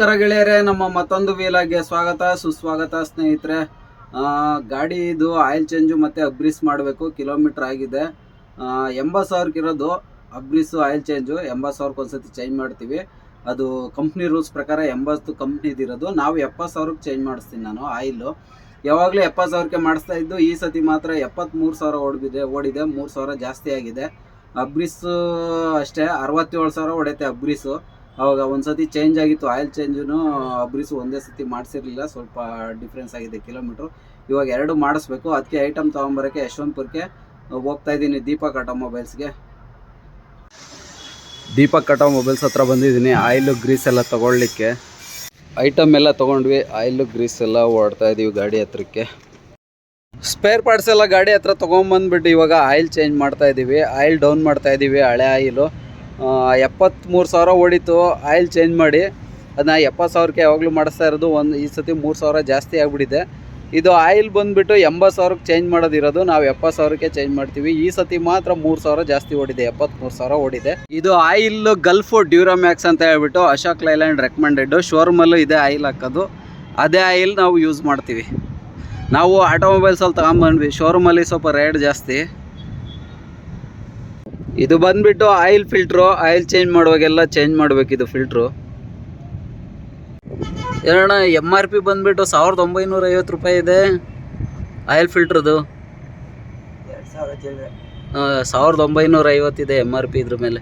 ನಮಸ್ಕಾರ ಗೆಳೆಯರೇ, ನಮ್ಮ ಮತ್ತೊಂದು ವೀಲಾಗೆ ಸ್ವಾಗತ, ಸುಸ್ವಾಗತ ಸ್ನೇಹಿತರೆ. ಗಾಡಿ ಇದು ಆಯಿಲ್ ಚೇಂಜು ಮತ್ತು ಅಬ್ರಿಸ್ ಮಾಡಬೇಕು ಕಿಲೋಮೀಟ್ರ್ ಆಗಿದೆ. ಎಂಬತ್ತು ಸಾವಿರಕ್ಕೆ ಇರೋದು ಅಬ್ರಿಸು ಆಯಿಲ್ ಚೇಂಜು ಎಂಬತ್ತು ಸಾವಿರಕ್ಕೆ ಒಂದ್ಸತಿ ಚೇಂಜ್ ಮಾಡ್ತೀವಿ. ಅದು ಕಂಪ್ನಿ ರೂಲ್ಸ್ ಪ್ರಕಾರ ಎಂಬತ್ತು ಕಂಪ್ನಿದಿರೋದು ನಾವು ಎಪ್ಪತ್ತು ಸಾವಿರಕ್ಕೆ ಚೇಂಜ್ ಮಾಡಿಸ್ತೀನಿ ನಾನು ಆಯಿಲು ಯಾವಾಗಲೂ ಎಪ್ಪತ್ತು ಸಾವಿರಕ್ಕೆ ಮಾಡಿಸ್ತಾ ಇದ್ದು, ಈ ಸತಿ ಮಾತ್ರ ಎಪ್ಪತ್ತ್ಮೂರು ಸಾವಿರ ಓಡಿದೆ ಓಡಿದೆ, ಮೂರು ಸಾವಿರ ಜಾಸ್ತಿ ಆಗಿದೆ. ಅಬ್ರಿಸ್ಸು ಅಷ್ಟೇ, ಅರವತ್ತೇಳು ಸಾವಿರ ಹೊಡೆಯುತ್ತೆ ಅಬ್ರಿಸು. ಅವಾಗ ಒಂದ್ಸತಿ ಚೇಂಜ್ ಆಗಿತ್ತು ಆಯಿಲ್ ಚೇಂಜನ್ನು ಅಬ್ರಿಸು ಒಂದೇ ಸತಿ ಮಾಡಿಸಿರ್ಲಿಲ್ಲ, ಸ್ವಲ್ಪ ಡಿಫ್ರೆನ್ಸ್ ಆಗಿದೆ ಕಿಲೋಮೀಟ್ರು ಇವಾಗ ಎರಡು ಮಾಡಿಸ್ಬೇಕು ಅದಕ್ಕೆ ಐಟಮ್ ತೊಗೊಂಬರೋಕ್ಕೆ ಯಶವಂತಪುರಕ್ಕೆ ಹೋಗ್ತಾ ಇದ್ದೀನಿ ದೀಪಕ್ ಆಟೋಮೊಬೈಲ್ಸ್ಗೆ ದೀಪಕ್ ಆಟೋ ಮೊಬೈಲ್ಸ್ ಹತ್ರ ಬಂದಿದ್ದೀನಿ ಆಯಿಲು ಗ್ರೀಸ್ ಎಲ್ಲ ತೊಗೊಳ್ಲಿಕ್ಕೆ ಐಟಮ್ ಎಲ್ಲ ತೊಗೊಂಡ್ವಿ ಆಯಿಲು ಗ್ರೀಸ್ ಎಲ್ಲ ಓಡ್ತಾ ಇದ್ದೀವಿ ಗಾಡಿ ಹತ್ರಕ್ಕೆ. ಸ್ಪೇರ್ ಪಾರ್ಟ್ಸ್ ಎಲ್ಲ ಗಾಡಿ ಹತ್ರ ತೊಗೊಂಬಂದ್ಬಿಟ್ಟು ಇವಾಗ ಆಯಿಲ್ ಚೇಂಜ್ ಮಾಡ್ತಾ ಇದ್ದೀವಿ ಆಯಿಲ್ ಡೌನ್ ಮಾಡ್ತಾ ಇದ್ದೀವಿ ಹಳೆ ಆಯಿಲು ಎಪ್ಪತ್ತ್ಮೂರು ಸಾವಿರ ಓಡಿತು ಆಯಿಲ್ ಚೇಂಜ್ ಮಾಡಿ. ಅದನ್ನ ಎಪ್ಪತ್ತು ಸಾವಿರಕ್ಕೆ ಯಾವಾಗಲೂ ಮಾಡಿಸ್ತಾ ಇರೋದು ಒಂದು, ಈ ಸತಿ ಮೂರು ಸಾವಿರ ಜಾಸ್ತಿ ಆಗಿಬಿಟ್ಟಿದೆ. ಇದು ಆಯಿಲ್ ಬಂದುಬಿಟ್ಟು ಎಂಬತ್ತು ಸಾವಿರಕ್ಕೆ ಚೇಂಜ್ ಮಾಡೋದಿರೋದು, ನಾವು ಎಪ್ಪತ್ತು ಸಾವಿರಕ್ಕೆ ಚೇಂಜ್ ಮಾಡ್ತೀವಿ. ಈ ಸತಿ ಮಾತ್ರ ಮೂರು ಸಾವಿರ ಜಾಸ್ತಿ ಓಡಿದೆ ಎಪ್ಪತ್ತ್ಮೂರು ಸಾವಿರ ಓಡಿದೆ. ಇದು ಆಯಿಲ್ ಗಲ್ಫ್ ಡ್ಯೂರಾಮ್ಯಾಕ್ಸ್ ಅಂತ ಹೇಳ್ಬಿಟ್ಟು ಅಶೋಕ್ ಲೈಲ್ಯಾಂಡ್ ರೆಕಮೆಂಡೆಡ್. ಶೋರೂಮಲ್ಲೂ ಇದೆ ಆಯಿಲ್ ಹಾಕೋದು. ಅದೇ ಆಯಿಲ್ ನಾವು ಯೂಸ್ ಮಾಡ್ತೀವಿ. ನಾವು ಆಟೋಮೊಬೈಲ್ಸಲ್ಲಿ ತಗೊಂಬಂದ್ವಿ. ಶೋರೂಮಲ್ಲಿ ಸ್ವಲ್ಪ ರೇಟ್ ಜಾಸ್ತಿ. ಇದು ಬಂದ್ಬಿಟ್ಟು ಆಯಿಲ್ ಫಿಲ್ಟ್ರು ಆಯಿಲ್ ಚೇಂಜ್ ಮಾಡುವಾಗೆಲ್ಲ ಚೇಂಜ್ ಮಾಡಬೇಕು ಇದು ಫಿಲ್ಟ್ರು. ಏನಣ್ಣ ಎಂ ಆರ್ ಪಿ ಬಂದ್ಬಿಟ್ಟು ಸಾವಿರದ ಒಂಬೈನೂರ ಐವತ್ತು ರೂಪಾಯಿ ಇದೆ. ಆಯಿಲ್ ಫಿಲ್ಟ್ರದು? ಸಾವಿರದ ಒಂಬೈನೂರ ಐವತ್ತಿದೆ ಎಂ ಆರ್ ಪಿ ಇದ್ರ ಮೇಲೆ.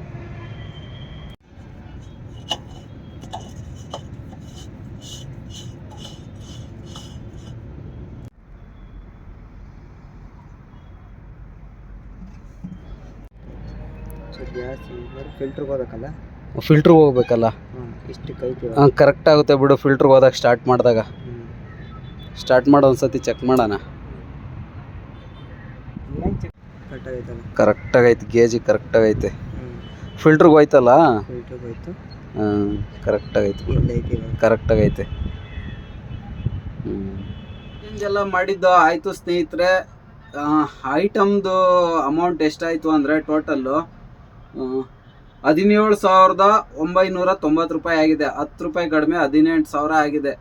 ಫಿಲ್ಟ್ರಿಗೆ ಹೋಗ್ಬೇಕಲ್ಲ? ಫಿಲ್ಟ್ರಿಗೆ ಹೋಗ್ಬೇಕಲ್ಲ? ಹಾಂ ಇಷ್ಟು ಹಾಂ ಕರೆಕ್ಟ್ ಆಗುತ್ತೆ ಬಿಡು ಫಿಲ್ಟ್ರಿಗೆ ಹೋದಾಗ ಸ್ಟಾರ್ಟ್ ಮಾಡಿದಾಗ. ಸ್ಟಾರ್ಟ್ ಮಾಡೋ ಒಂದ್ಸತಿ ಚೆಕ್ ಮಾಡೋಣ. ಕರೆಕ್ಟ್ ಚೆಕ್ ಗೇಜ್ ಕರೆಕ್ಟಾಗೈತೆ ಗೇಜಿ ಕರೆಕ್ಟಾಗೈತೆ ಹ್ಞೂ ಫಿಲ್ಟ್ರಿಗೆ ಹೋಯ್ತಲ್ಲ? ಕರೆಕ್ಟ್ ಆಗೈತೆ. ಹಾಂ ಕರೆಕ್ಟಾಗೈತೆ ಕರೆಕ್ಟಾಗೈತೆ ಎಲ್ಲ ಮಾಡಿದ್ದು ಆಯಿತು ಸ್ನೇಹಿತರೆ. ಐಟಮ್ದು ಅಮೌಂಟ್ ಎಷ್ಟಾಯಿತು ಅಂದರೆ ಟೋಟಲ್ಲು ಹದಿನೇಳು ಸಾವಿರದ ಒಂಬೈನೂರ ತೊಂಬತ್ತು ರೂಪಾಯಿ ಆಗಿದೆ. ಹತ್ತು ರೂಪಾಯಿ ಕಡಿಮೆ, ಹದಿನೆಂಟು ಸಾವಿರ ಆಗಿದೆ.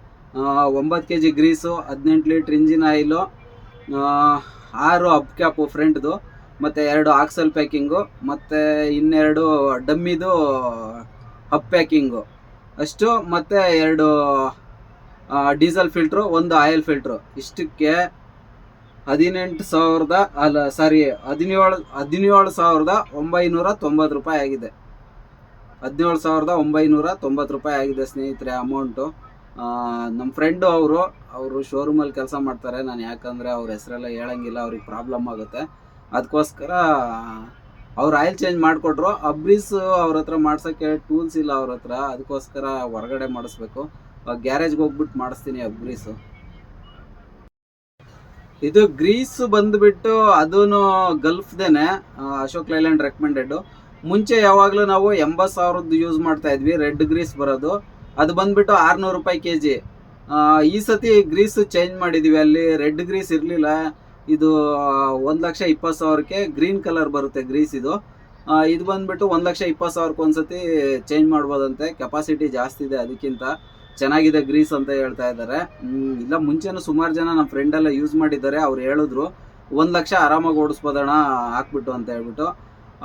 ಒಂಬತ್ತು ಕೆ ಜಿ ಗ್ರೀಸು, ಹದಿನೆಂಟು ಲೀಟ್ರ್ ಇಂಜಿನ್ ಆಯಿಲು ಆರು ಅಪ್ ಕ್ಯಾಪು ಫ್ರಂಟ್ದು, ಮತ್ತು ಎರಡು ಆಕ್ಸಲ್ ಪ್ಯಾಕಿಂಗು, ಮತ್ತು ಇನ್ನೆರಡು ಡಮ್ಮಿದು ಅಪ್ ಪ್ಯಾಕಿಂಗು. ಅಷ್ಟು, ಮತ್ತು ಎರಡು ಡೀಸೆಲ್ ಫಿಲ್ಟ್ರು, ಒಂದು ಆಯಿಲ್ ಫಿಲ್ಟ್ರು. ಇಷ್ಟಕ್ಕೆ ಹದಿನೆಂಟು ಸಾವಿರದ, ಅಲ್ಲ ಸಾರಿ ಹದಿನೇಳು ಹದಿನೇಳು ಸಾವಿರದ ಒಂಬೈನೂರ ತೊಂಬತ್ತು ರೂಪಾಯಿ ಆಗಿದೆ. ಹದಿನೇಳು ಸಾವಿರದ ಒಂಬೈನೂರ ತೊಂಬತ್ತು ರೂಪಾಯಿ ಆಗಿದೆ ಸ್ನೇಹಿತರೆ ಅಮೌಂಟು ನಮ್ಮ ಫ್ರೆಂಡು ಅವರು ಅವರು ಶೋರೂಮಲ್ಲಿ ಕೆಲಸ ಮಾಡ್ತಾರೆ. ನಾನು ಯಾಕಂದರೆ ಅವ್ರ ಹೆಸರೆಲ್ಲ ಹೇಳಂಗಿಲ್ಲ, ಅವ್ರಿಗೆ ಪ್ರಾಬ್ಲಮ್ ಆಗುತ್ತೆ. ಅದಕ್ಕೋಸ್ಕರ ಅವ್ರು ಆಯಿಲ್ ಚೇಂಜ್ ಮಾಡಿಕೊಟ್ರು. ಅಬ್ರೀಸ್ ಅವ್ರ ಹತ್ರ ಮಾಡ್ಸೋಕ್ಕೆ ಟೂಲ್ಸ್ ಇಲ್ಲ ಅವ್ರ ಹತ್ರ. ಅದಕ್ಕೋಸ್ಕರ ಹೊರಗಡೆ ಮಾಡಿಸ್ಬೇಕು. ಗ್ಯಾರೇಜ್ಗೆ ಹೋಗ್ಬಿಟ್ಟು ಮಾಡಿಸ್ತೀನಿ ಅಬ್ರೀಸು ಇದು ಗ್ರೀಸ್ ಬಂದ್ಬಿಟ್ಟು ಅದೂ ಗಲ್ಫ್ದೇನೆ ಅಶೋಕ್ ಲೈಲ್ಯಾಂಡ್ ರೆಕಮೆಂಡೆಡ್ ಮುಂಚೆ ಯಾವಾಗಲೂ ನಾವು ಎಂಬತ್ತು ಸಾವಿರದ್ದು ಯೂಸ್ ಮಾಡ್ತಾ ಇದ್ವಿ, ರೆಡ್ ಗ್ರೀಸ್ ಬರೋದು. ಅದು ಬಂದ್ಬಿಟ್ಟು ಆರುನೂರು ರೂಪಾಯಿ ಕೆ ಜಿ ಈ ಸತಿ ಗ್ರೀಸ್ ಚೇಂಜ್ ಮಾಡಿದ್ದೀವಿ ಅಲ್ಲಿ, ರೆಡ್ ಗ್ರೀಸ್ ಇರಲಿಲ್ಲ. ಇದು ಒಂದು ಲಕ್ಷ ಇಪ್ಪತ್ತು ಸಾವಿರಕ್ಕೆ ಗ್ರೀನ್ ಕಲರ್ ಬರುತ್ತೆ ಗ್ರೀಸ್ ಇದು. ಇದು ಬಂದ್ಬಿಟ್ಟು ಒಂದು ಲಕ್ಷ ಇಪ್ಪತ್ತು ಸಾವಿರಕ್ಕೆ ಒಂದ್ಸತಿ ಚೇಂಜ್ ಮಾಡ್ಬೋದಂತೆ. ಕೆಪಾಸಿಟಿ ಜಾಸ್ತಿ ಇದೆ ಅದಕ್ಕಿಂತ. ಚೆನ್ನಾಗಿದೆ ಗ್ರೀಸ್ ಅಂತ ಹೇಳ್ತಾ ಇದ್ದಾರೆ. ಇಲ್ಲ, ಮುಂಚೆನೂ ಸುಮಾರು ಜನ ನಮ್ಮ ಫ್ರೆಂಡ್ ಎಲ್ಲ ಯೂಸ್ ಮಾಡಿದ್ದಾರೆ. ಅವ್ರು ಹೇಳಿದ್ರು, ಒಂದು ಲಕ್ಷ ಆರಾಮಾಗಿ ಓಡಿಸ್ಬೋದಣ ಹಾಕ್ಬಿಟ್ಟು ಅಂತ ಹೇಳ್ಬಿಟ್ಟು.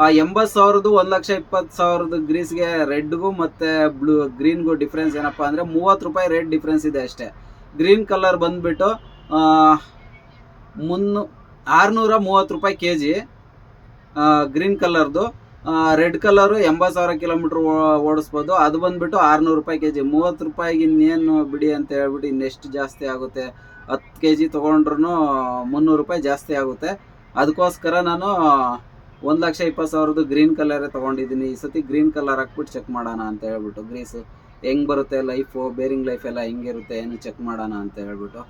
ಆ ಎಂಬತ್ತು ಸಾವಿರದ್ದು ಒಂದು ಲಕ್ಷ ಇಪ್ಪತ್ತು ಸಾವಿರದ ಗ್ರೀಸ್ಗೆ ರೆಡ್ಗೂ ಮತ್ತು ಬ್ಲೂ, ಗ್ರೀನ್ಗೂ ಡಿಫ್ರೆನ್ಸ್ ಏನಪ್ಪ ಅಂದರೆ ಮೂವತ್ತು ರೂಪಾಯಿ ರೆಡ್ ಡಿಫ್ರೆನ್ಸ್ ಇದೆ ಅಷ್ಟೇ. ಗ್ರೀನ್ ಕಲರ್ ಬಂದುಬಿಟ್ಟು ಮುನ್ನೂ, ಆರುನೂರ ಮೂವತ್ತು ರೂಪಾಯಿ ಕೆ ಜಿ ಗ್ರೀನ್ ಕಲರ್ದು. ರೆಡ್ ಕಲರು ಎಂಬತ್ತು ಸಾವಿರ ಕಿಲೋಮೀಟ್ರ್ ಓಡಿಸ್ಬೋದು. ಅದು ಬಂದುಬಿಟ್ಟು ಆರುನೂರು ರೂಪಾಯಿ ಕೆ ಜಿ ಮೂವತ್ತು ರೂಪಾಯಿಗೆ ಇನ್ನೇನು ಬಿಡಿ ಅಂತ ಹೇಳ್ಬಿಟ್ಟು ಇನ್ನೆಷ್ಟು ಜಾಸ್ತಿ ಆಗುತ್ತೆ? ಹತ್ತು ಕೆ ಜಿ ತೊಗೊಂಡ್ರು ಮುನ್ನೂರು ರೂಪಾಯಿ ಜಾಸ್ತಿ ಆಗುತ್ತೆ. ಅದಕ್ಕೋಸ್ಕರ ನಾನು ಒಂದು ಲಕ್ಷ ಇಪ್ಪತ್ತು ಸಾವಿರದ್ದು ಗ್ರೀನ್ ಕಲರೇ ತೊಗೊಂಡಿದ್ದೀನಿ. ಈ ಸತಿ ಗ್ರೀನ್ ಕಲರ್ ಹಾಕ್ಬಿಟ್ಟು ಚೆಕ್ ಮಾಡೋಣ ಅಂತ ಹೇಳ್ಬಿಟ್ಟು. ಗ್ರೀಸು ಹೆಂಗೆ ಬರುತ್ತೆ ಲೈಫು, ಬೇರಿಂಗ್ ಲೈಫೆಲ್ಲ ಹೆಂಗಿರುತ್ತೆ, ಏನು ಚೆಕ್ ಮಾಡೋಣ ಅಂತ ಹೇಳ್ಬಿಟ್ಟು.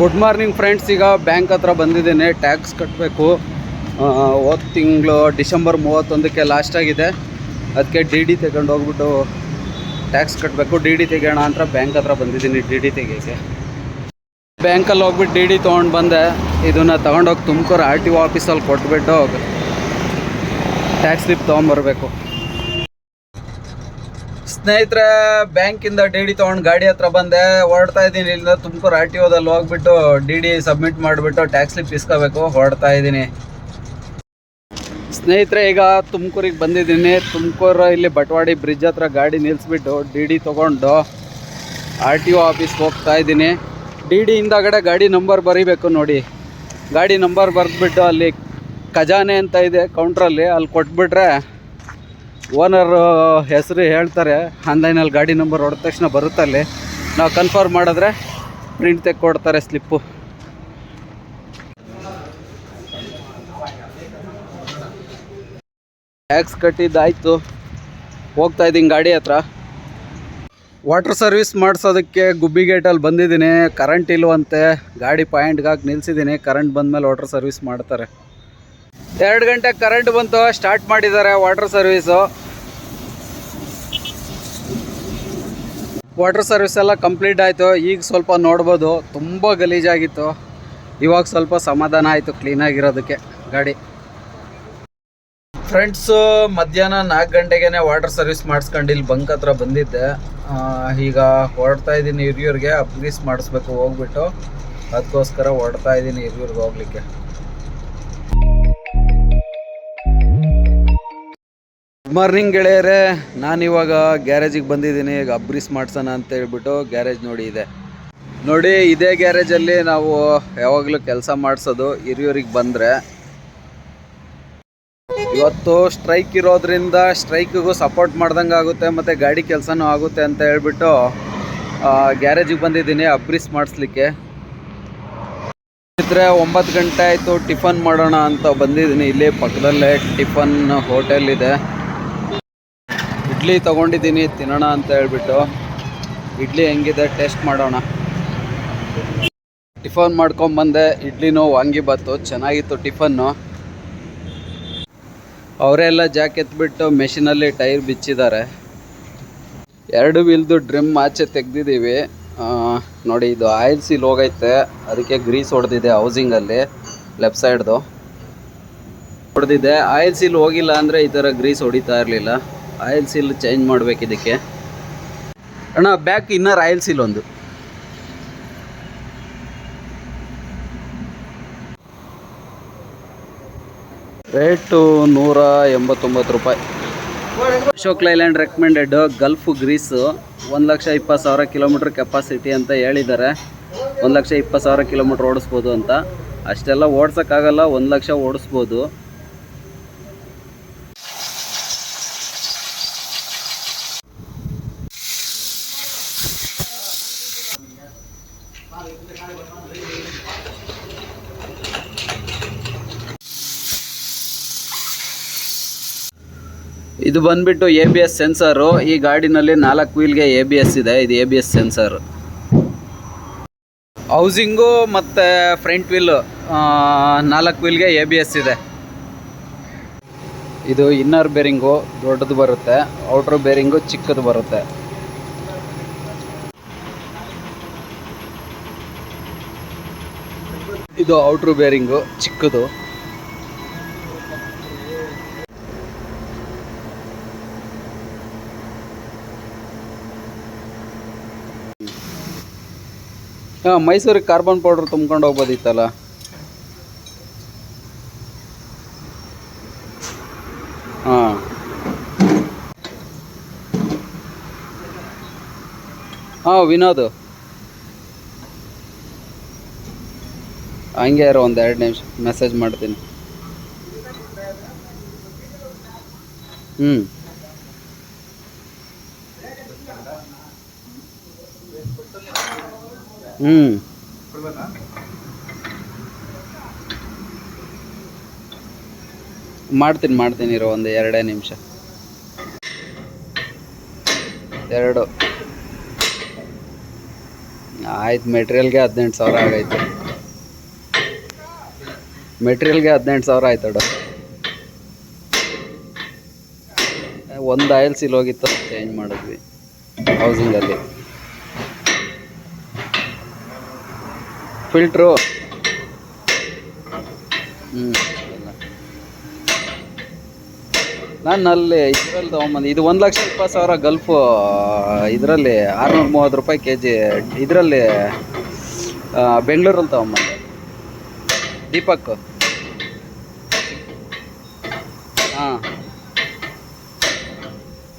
ಗುಡ್ ಮಾರ್ನಿಂಗ್ ಫ್ರೆಂಡ್ಸ್ ಈಗ ಬ್ಯಾಂಕ್ ಹತ್ರ ಬಂದಿದ್ದೇನೆ. ಟ್ಯಾಕ್ಸ್ ಕಟ್ಟಬೇಕು ಹೋದ ತಿಂಗಳು ಡಿಸೆಂಬರ್ ಮೂವತ್ತೊಂದಕ್ಕೆ ಲಾಸ್ಟ್ ಆಗಿದೆ. ಅದಕ್ಕೆ ಡಿ ಡಿ ತಗೊಂಡು ಹೋಗ್ಬಿಟ್ಟು ಟ್ಯಾಕ್ಸ್ ಕಟ್ಟಬೇಕು ಡಿ ಡಿ ತೆಗೋಣ ಅಂತ ಬ್ಯಾಂಕ್ ಹತ್ರ ಬಂದಿದ್ದೀನಿ. ಡಿ ಡಿ ತೆಗಿಯೋಕ್ಕೆ ಬ್ಯಾಂಕಲ್ಲಿ ಹೋಗ್ಬಿಟ್ಟು ಡಿ ಡಿ ತೊಗೊಂಡು ಬಂದೆ. ಇದನ್ನು ತೊಗೊಂಡೋಗಿ ತುಮಕೂರು ಆರ್ ಟಿ ಒ ಆಫೀಸಲ್ಲಿ ಕೊಟ್ಬಿಟ್ಟು ಟ್ಯಾಕ್ಸ್ ಸ್ಲಿಪ್ ತೊಗೊಂಬರ್ಬೇಕು. ಸ್ನೇಹಿತರೆ, ಬ್ಯಾಂಕಿಂದ ಡಿ ಡಿ ತೊಗೊಂಡು ಗಾಡಿ ಹತ್ರ ಬಂದೆ. ಹೊರಡ್ತಾ ಇದ್ದೀನಿ. ಇಲ್ಲಿಂದ ತುಮಕೂರು ಆರ್ ಟಿ ಓದಲ್ಲಿ ಹೋಗ್ಬಿಟ್ಟು ಡಿ ಡಿ ಸಬ್ಮಿಟ್ ಮಾಡಿಬಿಟ್ಟು ಟ್ಯಾಕ್ಸ್ ಸ್ಲಿಪ್ ಇಸ್ಕೋಬೇಕು. ಹೊರಡ್ತಾ ಇದ್ದೀನಿ. ಸ್ನೇಹಿತರೆ, ಈಗ ತುಮಕೂರಿಗೆ ಬಂದಿದ್ದೀನಿ. ತುಮಕೂರು ಇಲ್ಲಿ ಬಟವಾಡಿ ಬ್ರಿಡ್ಜ್ ಹತ್ರ ಗಾಡಿ ನಿಲ್ಲಿಸ್ಬಿಟ್ಟು ಡಿ ಡಿ ತೊಗೊಂಡು ಆರ್ ಟಿ ಒ ಆಫೀಸ್ಗೆ ಹೋಗ್ತಾ ಇದ್ದೀನಿ. ಡಿ ಡಿ ಹಿಂದಗಡೆ ಗಾಡಿ ನಂಬರ್ ಬರೀಬೇಕು ನೋಡಿ. ಗಾಡಿ ನಂಬರ್ ಬರೆದ್ಬಿಟ್ಟು ಅಲ್ಲಿ ಖಜಾನೆ ಅಂತ ಇದೆ ಕೌಂಟ್ರಲ್ಲಿ ಅಲ್ಲಿ ಕೊಟ್ಬಿಟ್ರೆ ಓನರ್ ಹೆಸರು ಹೇಳ್ತಾರೆ. ಆನ್ಲೈನಲ್ಲಿ ಗಾಡಿ ನಂಬರ್ ಹೊಡೆದ ತಕ್ಷಣ ಬರುತ್ತೆ ಅಲ್ಲಿ. ನಾವು ಕನ್ಫರ್ಮ್ ಮಾಡಿದ್ರೆ ಪ್ರಿಂಟ್ ತೆಗೆ ಕೊಡ್ತಾರೆ ಸ್ಲಿಪ್ಪು ಟ್ಯಾಕ್ಸ್ ಕಟ್ಟಿದ್ದಾಯಿತು. ಹೋಗ್ತಾ ಇದ್ದೀನಿ ಗಾಡಿ ಹತ್ರ. ವಾಟರ್ ಸರ್ವಿಸ್ ಮಾಡಿಸೋದಕ್ಕೆ ಗುಬ್ಬಿ ಗೇಟಲ್ಲಿ ಬಂದಿದ್ದೀನಿ. ಕರೆಂಟ್ ಇಲ್ವಂತೆ. ಗಾಡಿ ಪಾಯಿಂಟ್ಗಾಗಿ ನಿಲ್ಲಿಸಿದ್ದೀನಿ ಕರೆಂಟ್ ಬಂದಮೇಲೆ ವಾಟರ್ ಸರ್ವಿಸ್ ಮಾಡ್ತಾರೆ. ಎರಡು ಗಂಟೆ ಕರೆಂಟ್ ಬಂತು ಸ್ಟಾರ್ಟ್ ಮಾಡಿದ್ದಾರೆ ವಾಟರ್ ಸರ್ವೀಸು ವಾಟರ್ ಸರ್ವಿಸ್ ಎಲ್ಲ ಕಂಪ್ಲೀಟ್ ಆಯಿತು. ಈಗ ಸ್ವಲ್ಪ ನೋಡ್ಬೋದು, ತುಂಬ ಗಲೀಜಾಗಿತ್ತು. ಇವಾಗ ಸ್ವಲ್ಪ ಸಮಾಧಾನ ಆಯಿತು ಕ್ಲೀನಾಗಿರೋದಕ್ಕೆ ಗಾಡಿ. ಫ್ರೆಂಡ್ಸು ಮಧ್ಯಾಹ್ನ ನಾಲ್ಕು ಗಂಟೆಗೇ ವಾಟರ್ ಸರ್ವಿಸ್ ಮಾಡಿಸ್ಕೊಂಡು ಇಲ್ಲಿ ಬಂಕ್ ಹತ್ರ ಬಂದಿದ್ದೆ. ಈಗ ಹೊರಡ್ತಾ ಇದ್ದೀನಿ ಹಿರಿಯೂರಿಗೆ ಅಪ್ಗ್ರೀಸ್ ಮಾಡಿಸ್ಬೇಕು ಹೋಗ್ಬಿಟ್ಟು. ಅದಕ್ಕೋಸ್ಕರ ಹೊರಡ್ತಾ ಇದ್ದೀನಿ ಹಿರಿಯೂರಿಗೆ ಹೋಗ್ಲಿಕ್ಕೆ. ಗುಡ್ ಮಾರ್ನಿಂಗ್ ಗೆಳೆಯರೇ. ನಾನಿವಾಗ ಗ್ಯಾರೇಜಿಗೆ ಬಂದಿದ್ದೀನಿ. ಈಗ ಅಬ್ರಿಸ್ ಮಾಡ್ಸೋಣ ಅಂತ ಹೇಳ್ಬಿಟ್ಟು ಗ್ಯಾರೇಜ್ ನೋಡಿ ಇದೆ. ನೋಡಿ, ಇದೇ ಗ್ಯಾರೇಜಲ್ಲಿ ನಾವು ಯಾವಾಗಲೂ ಕೆಲಸ ಮಾಡಿಸೋದು ಹಿರಿಯೂರಿಗೆ ಬಂದರೆ. ಇವತ್ತು ಸ್ಟ್ರೈಕ್ ಇರೋದ್ರಿಂದ ಸ್ಟ್ರೈಕಿಗೂ ಸಪೋರ್ಟ್ ಮಾಡ್ದಂಗೆ ಆಗುತ್ತೆ, ಮತ್ತು ಗಾಡಿ ಕೆಲಸನೂ ಆಗುತ್ತೆ ಅಂತ ಹೇಳ್ಬಿಟ್ಟು ಗ್ಯಾರೇಜಿಗೆ ಬಂದಿದ್ದೀನಿ ಅಬ್ರಿಸ್ ಮಾಡಿಸ್ಲಿಕ್ಕೆ ಇದ್ರೆ ಒಂಬತ್ತು ಗಂಟೆ ಆಯಿತು ಟಿಫನ್ ಮಾಡೋಣ ಅಂತ ಬಂದಿದ್ದೀನಿ. ಇಲ್ಲಿ ಪಕ್ಕದಲ್ಲೇ ಟಿಫನ್ ಹೋಟೆಲ್ ಇದೆ. ಇಡ್ಲಿ ತಗೊಂಡಿದ್ದೀನಿ, ತಿನ್ನೋಣ ಅಂತ ಹೇಳ್ಬಿಟ್ಟು. ಇಡ್ಲಿ ಹೆಂಗಿದೆ ಟೇಸ್ಟ್ ಮಾಡೋಣ. ಟಿಫನ್ ಮಾಡ್ಕೊಂಬಂದೆ ಇಡ್ಲಿನೂ ವಾಂಗಿಬಾತು ಚೆನ್ನಾಗಿತ್ತು ಟಿಫನ್ನು. ಅವರೆಲ್ಲ ಜಾಕೆತ್ ಬಿಟ್ಟು ಮೆಷಿನಲ್ಲಿ ಟೈರ್ ಬಿಚ್ಚಿದ್ದಾರೆ. ಎರಡು ವೀಲ್ದು ಡ್ರಿಮ್ ಆಚೆ ತೆಗ್ದಿದ್ದೀವಿ. ನೋಡಿ, ಇದು ಆಯಿಲ್ ಸೀಲ್ ಹೋಗೈತೆ. ಅದಕ್ಕೆ ಗ್ರೀಸ್ ಹೊಡೆದಿದೆ ಹೌಸಿಂಗಲ್ಲಿ, ಲೆಫ್ಟ್ ಸೈಡ್ದು. ಹೊಡೆದಿದೆ. ಆಯಿಲ್ ಸೀಲ್ ಹೋಗಿಲ್ಲ ಅಂದರೆ ಈ ಥರ ಗ್ರೀಸ್ ಹೊಡಿತಾ ಇರಲಿಲ್ಲ. ಆಯಿಲ್ ಸೀಲ್ ಚೇಂಜ್ ಮಾಡ್ಬೇಕು ಇದಕ್ಕೆ. ಅಣ್ಣ ಬ್ಯಾಕ್ ಇನ್ನರ್ ಆಯಿಲ್ ಸೀಲ್ ಒಂದು. ರೇಟು ನೂರ ಎಂಬತ್ತೊಂಬತ್ತು ರೂಪಾಯಿ. Ashok Leyland recommended Gulf grease ಒಂದು ಲಕ್ಷ ಇಪ್ಪತ್ತು ಸಾವಿರ ಕಿಲೋಮೀಟ್ರ್ ಕೆಪಾಸಿಟಿ ಅಂತ ಹೇಳಿದ್ದಾರೆ. ಒಂದು ಲಕ್ಷ ಇಪ್ಪತ್ತು ಸಾವಿರ ಕಿಲೋಮೀಟ್ರ್ ಓಡಿಸ್ಬೋದು ಅಂತ. ಅಷ್ಟೆಲ್ಲ ಓಡ್ಸೋಕ್ಕಾಗಲ್ಲ, ಒಂದು ಲಕ್ಷ ಓಡಿಸ್ಬೋದು. ಇದು ಬಂದ್ಬಿಟ್ಟು ಎ ಬಿ ಎಸ್ ಸೆನ್ಸರು ಈ ಗಾಡಿನಲ್ಲಿ ನಾಲ್ಕು ವೀಲ್ಗೆ ಎ ಬಿ ಎಸ್ ಇದೆ. ಇದು A B S sensor housing ಮತ್ತು ಫ್ರಂಟ್ ವೀಲ್ ನಾಲ್ಕು ವೀಲ್ಗೆ ಎ ಬಿ ಎಸ್ ಇದೆ. ಇದು ಇನ್ನರ್ ಬೇರಿಂಗು ದೊಡ್ಡದು ಬರುತ್ತೆ. ಔಟ್ರ್ ಬೇರಿಂಗು ಚಿಕ್ಕದು ಬರುತ್ತೆ. ಇದು ಔಟ್ರ್ ಬೇರಿಂಗು ಚಿಕ್ಕದು. ಹಾಂ ಮೈಸೂರಿಗೆ ಕಾರ್ಬನ್ ಪೌಡ್ರ್ ತುಂಬ್ಕೊಂಡು ಹೋಗ್ಬೋದಿತ್ತಲ್ಲ? ಹಾಂ. ಹಾಂ ವಿನೋದ್. ಹಂಗೆ ಇರೋ ಒಂದು ಎರಡು ನಿಮಿಷ ಮೆಸೇಜ್ ಮಾಡ್ತೀನಿ. ಹ್ಞೂ ಹ್ಞೂ ಮಾಡ್ತೀನಿ ಮಾಡ್ತೀನಿ ಇರೋ ಒಂದು ಎರಡೇ ನಿಮಿಷ. ಎರಡು. ಆಯ್ತು ಮೆಟೀರಿಯಲ್ಗೆ ಹದಿನೆಂಟು ಸಾವಿರ ಆಗೈತೆ. ಮೆಟೀರಿಯಲ್ಗೆ ಹದಿನೆಂಟು ಸಾವಿರ ಆಯ್ತು ಅಡ ಒಂದು ಆಯಿಲ್ ಸೀಲ್ ಹೋಗಿತ್ತು ಚೇಂಜ್ ಮಾಡಿದ್ವಿ ಹೌಸಿಂಗಲ್ಲಿ ಫಿಲ್ಟ್ರು ನಾನು ಅಲ್ಲಿ ಇದರಲ್ಲಿ ತೊಗೊಂಬಂದು. ಇದು ಒಂದು ಲಕ್ಷ ಇಪ್ಪತ್ತು ಸಾವಿರ ಗಲ್ಫು ಇದರಲ್ಲಿ ಆರುನೂರ ಮೂವತ್ತು ರೂಪಾಯಿ ಕೆ ಜಿ ಇದರಲ್ಲಿ ಬೆಂಗಳೂರಲ್ಲಿ ತೊಗೊಂಬಂದು. ದೀಪಕ್ ಹಾಂ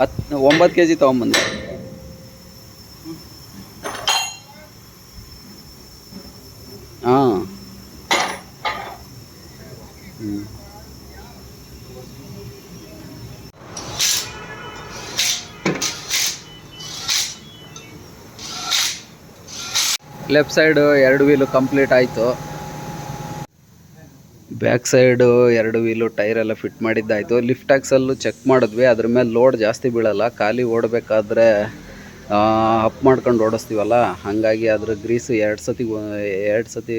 ಹತ್ತು ಒಂಬತ್ತು ಕೆ ಜಿ ತೊಗೊಂಬಂದೆ. ಹಾಂ. ಲೆಫ್ಟ್ ಸೈಡು ಎರಡು ವೀಲು ಕಂಪ್ಲೀಟ್ ಆಯಿತು. ಬ್ಯಾಕ್ ಸೈಡು ಎರಡು ವೀಲು ಟೈರ್ ಎಲ್ಲ ಫಿಟ್ ಮಾಡಿದ್ದಾಯಿತು. ಲಿಫ್ಟ್ ಆಕ್ಸಲ್ಲು ಚೆಕ್ ಮಾಡಿದ್ವಿ. ಅದ್ರ ಮೇಲೆ ಲೋಡ್ ಜಾಸ್ತಿ ಬೀಳಲ್ಲ. ಖಾಲಿ ಓಡಬೇಕಾದ್ರೆ ಅಪ್ ಮಾಡ್ಕೊಂಡು ಓಡಿಸ್ತೀವಲ್ಲ? ಹಾಗಾಗಿ ಅದ್ರ ಗ್ರೀಸು ಎರಡು ಸತಿ ಎರಡು ಸತಿ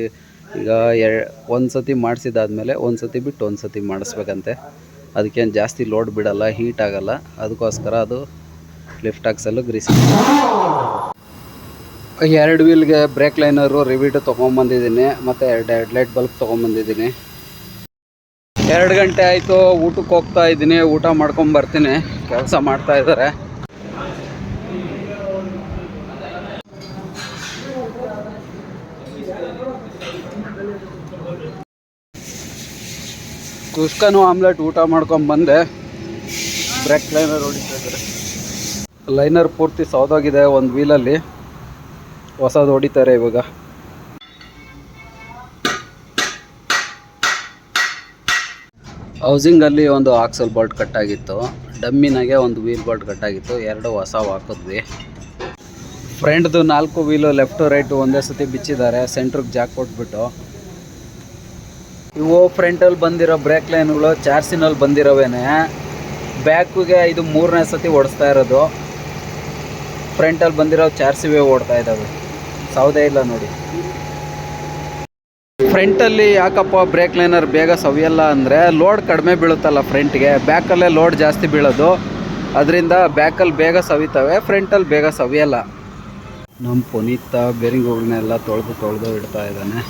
ಈಗ ಎ, ಒಂದು ಸತಿ ಮಾಡಿಸಿದಾದ್ಮೇಲೆ ಒಂದು ಸತಿ ಬಿಟ್ಟು ಒಂದು ಸತಿ ಮಾಡಿಸ್ಬೇಕಂತೆ. ಅದಕ್ಕೇನು ಜಾಸ್ತಿ ಲೋಡ್ ಬಿಡಲ್ಲ ಹೀಟ್ ಆಗಲ್ಲ. ಅದಕ್ಕೋಸ್ಕರ ಅದು ಲಿಫ್ಟ್ ಆಕ್ಸಲ್ಲು ಗ್ರೀಸ್ ಎರಡು ವೀಲ್ಗೆ ಬ್ರೇಕ್ ಲೈನರು ರಿವಿಟು ತೊಗೊಂಬಂದಿದ್ದೀನಿ. ಮತ್ತು ಎರಡು ಹೆಡ್ಲೈಟ್ ಬಲ್ಬ್ ತೊಗೊಂಬಂದಿದ್ದೀನಿ. ಎರಡು ಗಂಟೆ ಆಯಿತು, ಊಟಕ್ಕೆ ಹೋಗ್ತಾ ಇದ್ದೀನಿ, ಊಟ ಮಾಡ್ಕೊಂಡು ಬರ್ತೀನಿ, ಕೆಲಸ ಮಾಡ್ತಾ ಇದ್ದಾರೆ ಕುಷ್ಕನು ಆಮ್ಲೆಟ್ ಊಟ ಮಾಡ್ಕೊಂಡು ಬಂದೆ. ಬ್ರೇಕ್ ಲೈನರ್ ಹೊಡಿತಾ ಇದ್ದಾರೆ ಲೈನರ್ ಪೂರ್ತಿ ಸೌದಾಗಿದೆ ಒಂದು ವೀಲಲ್ಲಿ ಹೊಸದು ಹೊಡಿತಾರೆ ಇವಾಗ. ಹೌಸಿಂಗಲ್ಲಿ ಒಂದು ಆಕ್ಸಲ್ ಬೋಲ್ಟ್ ಕಟ್ಟಾಗಿತ್ತು. ಡಮ್ಮಿನಾಗೆ ಒಂದು ವೀಲ್ ಬೋಲ್ಟ್ ಕಟ್ಟಾಗಿತ್ತು. ಎರಡು ಹೊಸ ಹಾಕಿದ್ವಿ ಫ್ರೆಂಡ್ದು ನಾಲ್ಕು ವೀಲು ಲೆಫ್ಟು ರೈಟು ಒಂದೇ ಸತಿ ಬಿಚ್ಚಿದ್ದಾರೆ. ಸೆಂಟ್ರಿಗೆ ಜಾಕ್ ಕೊಟ್ಬಿಟ್ಟು. ಇವು ಫ್ರಂಟಲ್ಲಿ ಬಂದಿರೋ ಬ್ರೇಕ್ ಲೈನ್ಗಳು ಚಾರ್ಸಿನಲ್ಲಿ ಬಂದಿರೋವೇನೆ. ಬ್ಯಾಕಿಗೆ ಇದು ಮೂರನೇ ಸತಿ ಓಡಿಸ್ತಾ ಇರೋದು. ಫ್ರಂಟಲ್ಲಿ ಬಂದಿರೋ ಚಾರ್ಸಿವೇ ಓಡ್ತಾ ಇದ್ದಾವೆ ಸೌದೆ ಇಲ್ಲ ನೋಡಿ. ಫ್ರಂಟಲ್ಲಿ ಯಾಕಪ್ಪ ಬ್ರೇಕ್ ಲೈನರ್ ಬೇಗ ಸವಿಯಲ್ಲ ಅಂದರೆ ಲೋಡ್ ಕಡಿಮೆ ಬೀಳುತ್ತಲ್ಲ ಫ್ರಂಟ್ಗೆ ಬ್ಯಾಕಲ್ಲೇ ಲೋಡ್ ಜಾಸ್ತಿ ಬೀಳೋದು. ಅದರಿಂದ ಬ್ಯಾಕಲ್ಲಿ ಬೇಗ ಸವಿತವೆ ಫ್ರಂಟಲ್ಲಿ ಬೇಗ ಸವಿಯಲ್ಲ. ನಮ್ಮ ಪುನೀತ ಬೇರಿಂಗ್ಗಳನ್ನೆಲ್ಲ ತೊಳೆದು ತೊಳೆದು ಇಡ್ತಾ ಇದ್ದಾನೆ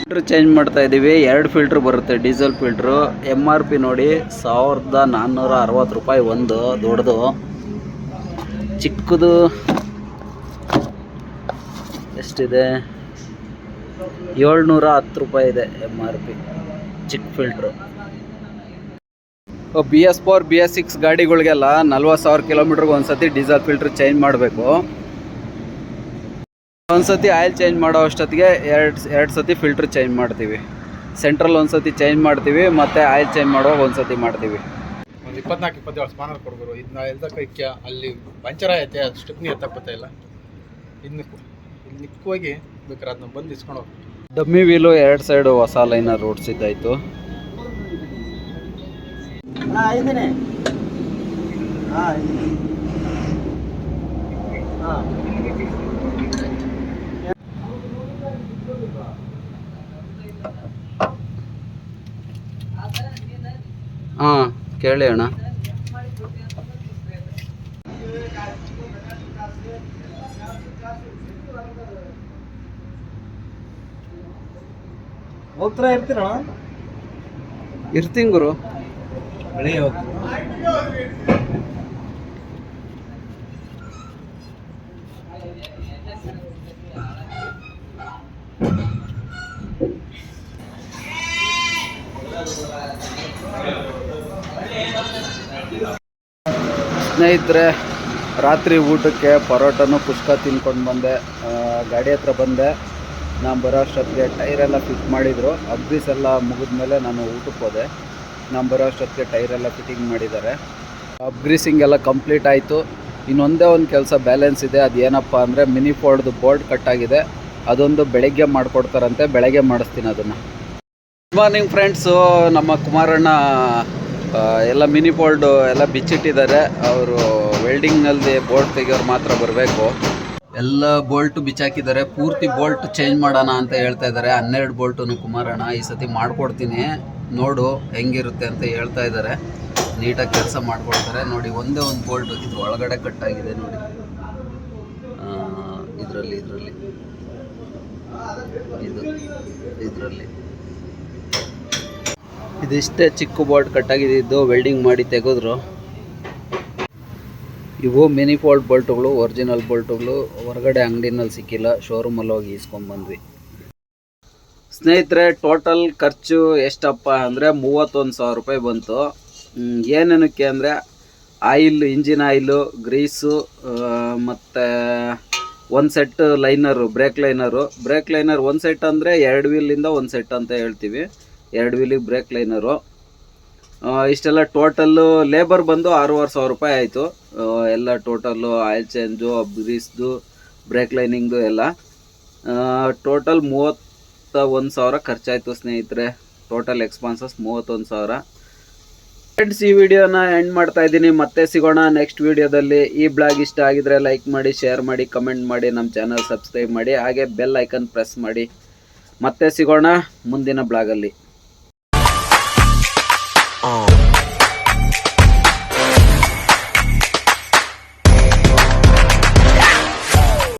ಫಿಲ್ಟ್ರ್ ಚೇಂಜ್ ಮಾಡ್ತಾ ಇದೀವಿ. ಎರಡು ಫಿಲ್ಟರ್ ಬರುತ್ತೆ. Diesel filter M R P ನೋಡಿ ಸಾವಿರದ ನಾನ್ನೂರ ಅರವತ್ತು ರೂಪಾಯಿ ಒಂದು, ದೊಡ್ಡದು. ಚಿಕ್ಕದು ಎಷ್ಟಿದೆ? ಏಳ್ನೂರ ಹತ್ತು ರೂಪಾಯಿ ಇದೆ ಎಂ ಆರ್ ಪಿ ಚಿಕ್ಕ filter B S four B S six ಗಾಡಿಗಳಿಗೆಲ್ಲ ನಲ್ವತ್ತು ಸಾವಿರ ಕಿಲೋಮೀಟ್ರಿಗೆ ಒಂದು ಸತಿ ಡೀಸೆಲ್ ಫಿಲ್ಟ್ರ್ ಚೇಂಜ್ ಮಾಡಬೇಕು. ಒಂದು ಸತಿ ಆಯಿಲ್ ಚೇಂಜ್ ಮಾಡೋ ಅಷ್ಟೊತ್ತಿಗೆ ಎರಡು ಎರಡು ಸತಿ ಫಿಲ್ಟ್ರ್ ಚೇಂಜ್ ಮಾಡ್ತೀವಿ. ಸೆಂಟ್ರಲ್ ಒಂದು ಸತಿ ಚೇಂಜ್ ಮಾಡ್ತೀವಿ ಮತ್ತು ಆಯಿಲ್ ಚೇಂಜ್ ಮಾಡುವಾಗ ಒಂದು ಸತಿ ಮಾಡ್ತೀವಿ. ಒಂದು ಇಪ್ಪತ್ನಾಲ್ಕು ಇಪ್ಪತ್ತೇಳು ಸ್ಪಾನರ್ ಕೊಡ್ಬೋದು. ಇದನ್ನ ಎಲ್ದಕ್ಕೆ ಅಲ್ಲಿ ಪಂಚರ್ ಐತೆ ಅದು ಸ್ಟಿಪ್ನಿ ಎತ್ತಕ್ಕೆ ಬರ್ತಾ ಇಲ್ಲ ಇನ್ನು ಇಲ್ಲಿ ನಿಕ್ಕೋಗಿ ಬೇಕಾದ್ರೆ ಅದನ್ನ ಬಂದು ಇಸ್ಕೊಂಡು ಹೋಗ್ತೀವಿ ಡಮ್ಮಿ ವೀಲು ಎರಡು ಸೈಡು ಹೊಸ ಲೈನರ್ ಓಡಿಸಿದ್ದಾಯಿತು ಹಾಂ. ಕೇಳಿ ಅಣ್ಣ. ಹೋಗ್ತಾರ ಇರ್ತೀರಾ? ಇರ್ತೀನಿ ಗುರು. ಬೆಳಿಗ್ಗೆ ಹೋಗ್ತೀವಿ ಸ್ನೇಹಿತರೆ, ರಾತ್ರಿ ಊಟಕ್ಕೆ ಪರೋಟನು ಪುಷ್ಕ ತಿನ್ಕೊಂಡು ಬಂದೆ. ಗಾಡಿ ಹತ್ರ ಬಂದೆ. ನಾನು ಬರೋ ಅಷ್ಟೊತ್ತಿಗೆ ಟೈರೆಲ್ಲ ಫಿಟ್ ಮಾಡಿದರು. ಅಗ್ರೀಸ್ ಎಲ್ಲ ಮುಗಿದ್ಮೇಲೆ ನಾನು ಊಟಕ್ಕೆ ಹೋದೆ. ನಾನು ಬರೋ ಅಷ್ಟೊತ್ತಿಗೆ ಟೈರೆಲ್ಲ ಫಿಟ್ಟಿಂಗ್ ಮಾಡಿದ್ದಾರೆ. ಅಪ್ಗ್ರೀಸಿಂಗ್ ಎಲ್ಲ ಕಂಪ್ಲೀಟ್ ಆಯಿತು. ಇನ್ನೊಂದೇ ಒಂದು ಕೆಲಸ ಬ್ಯಾಲೆನ್ಸ್ ಇದೆ. ಅದು ಏನಪ್ಪ ಅಂದರೆ ಮಿನಿ ಫೋರ್ಡ್ದು ಬೋರ್ಡ್ ಕಟ್ಟಾಗಿದೆ ಅದೊಂದು ಬೆಳಗ್ಗೆ ಮಾಡಿಕೊಡ್ತಾರಂತೆ. ಬೆಳಗ್ಗೆ ಮಾಡಿಸ್ತೀನಿ ಅದನ್ನು. ಗುಡ್ ಮಾರ್ನಿಂಗ್ ಫ್ರೆಂಡ್ಸು ನಮ್ಮ ಕುಮಾರಣ್ಣ ಎಲ್ಲ ಮಿನಿ ಬೋಲ್ಡು ಎಲ್ಲ ಬಿಚ್ಚಿಟ್ಟಿದ್ದಾರೆ. ಅವರು ವೆಲ್ಡಿಂಗ್ನಲ್ಲಿ ಬೋಲ್ಟ್ ತೆಗಿಯೋರು ಮಾತ್ರ ಬರಬೇಕು. ಎಲ್ಲ ಬೋಲ್ಟ್ ಬಿಚ್ಚಾಕಿದ್ದಾರೆ. ಪೂರ್ತಿ ಬೋಲ್ಟ್ ಚೇಂಜ್ ಮಾಡೋಣ ಅಂತ ಹೇಳ್ತಾ ಇದ್ದಾರೆ. ಹನ್ನೆರಡು ಬೋಲ್ಟನ್ನು ಕುಮಾರಣ್ಣ, ಈ ಸತಿ ಮಾಡ್ಕೊಡ್ತೀನಿ. ನೋಡು ಹೆಂಗಿರುತ್ತೆ ಅಂತ ಹೇಳ್ತಾ ಇದ್ದಾರೆ. ನೀಟಾಗಿ ಕೆಲಸ ಮಾಡ್ಕೊಡ್ತಾರೆ. ನೋಡಿ, ಒಂದೇ ಒಂದು ಬೋಲ್ಟ್ ಇದು ಒಳಗಡೆ ಕಟ್ಟಾಗಿದೆ ನೋಡಿ. ಇದರಲ್ಲಿ ಇದರಲ್ಲಿ. ಇದು, ಇದರಲ್ಲಿ. ಇದಿಷ್ಟೇ ಚಿಕ್ಕ ಬೋಲ್ಟ್ ಕಟ್ಟಾಗಿದ್ದು ವೆಲ್ಡಿಂಗ್ ಮಾಡಿ ತೆಗೆದ್ರು. ಇವು ಮಿನಿ ಫೋಲ್ಡ್ ಬೋಲ್ಟುಗಳು ಒರಿಜಿನಲ್ ಬೋಲ್ಟುಗಳು ಹೊರಗಡೆ ಅಂಗಡಿನಲ್ಲಿ ಸಿಕ್ಕಿಲ್ಲ. ಶೋರೂಮಲ್ಲಿ ಹೋಗಿ ಇಸ್ಕೊಂಡ್ಬಂದ್ವಿ ಸ್ನೇಹಿತರೆ ಟೋಟಲ್ ಖರ್ಚು ಎಷ್ಟಪ್ಪ ಅಂದರೆ ಮೂವತ್ತೊಂದು ಸಾವಿರ ರೂಪಾಯಿ ಬಂತು. ಏನೇನಕ್ಕೆ ಅಂದರೆ ಆಯಿಲ್, ಇಂಜಿನ್ ಆಯಿಲು, ಗ್ರೀಸು ಮತ್ತು ಒಂದು set liner brake liner brake liner ಒಂದು ಸೆಟ್ ಅಂದರೆ ಎರಡು ವೀಲಿಂದ ಒಂದು ಸೆಟ್ ಅಂತ ಹೇಳ್ತೀವಿ. ಎರಡು ವೀಲಿಗೆ ಬ್ರೇಕ್ ಲೈನರು ಇಷ್ಟೆಲ್ಲ ಟೋಟಲ್ಲು ಲೇಬರ್ ಬಂದು ಆರೂವರೆ ಸಾವಿರ ರೂಪಾಯಿ ಆಯಿತು. ಎಲ್ಲ ಟೋಟಲ್ಲು ಆಯಿಲ್ ಚೇಂಜು ಗ್ರೀಸ್ದು ಬ್ರೇಕ್ ಲೈನಿಂಗ್ದು ಎಲ್ಲ. ಟೋಟಲ್ ಮೂವತ್ತ ಒಂದು ಸಾವಿರ ಖರ್ಚಾಯಿತು ಸ್ನೇಹಿತರೆ. ಟೋಟಲ್ ಎಕ್ಸ್ಪಾನ್ಸಸ್ ಮೂವತ್ತೊಂದು ಸಾವಿರ. ಫ್ರೆಂಡ್ಸ್ ಈ ವಿಡಿಯೋನ ಎಂಡ್ ಮಾಡ್ತಾ ಇದ್ದೀನಿ. ಮತ್ತೆ ಸಿಗೋಣ ನೆಕ್ಸ್ಟ್ ವಿಡಿಯೋದಲ್ಲಿ. ಈ ಬ್ಲಾಗ್ ಇಷ್ಟ ಆಗಿದ್ರೆ ಲೈಕ್ ಮಾಡಿ ಶೇರ್ ಮಾಡಿ ಕಮೆಂಟ್ ಮಾಡಿ, ನಮ್ಮ ಚಾನಲ್ ಸಬ್ಸ್ಕ್ರೈಬ್ ಮಾಡಿ, ಹಾಗೆ ಬೆಲ್ ಐಕನ್ ಪ್ರೆಸ್ ಮಾಡಿ. ಮತ್ತೆ ಸಿಗೋಣ ಮುಂದಿನ ಬ್ಲಾಗಲ್ಲಿ on.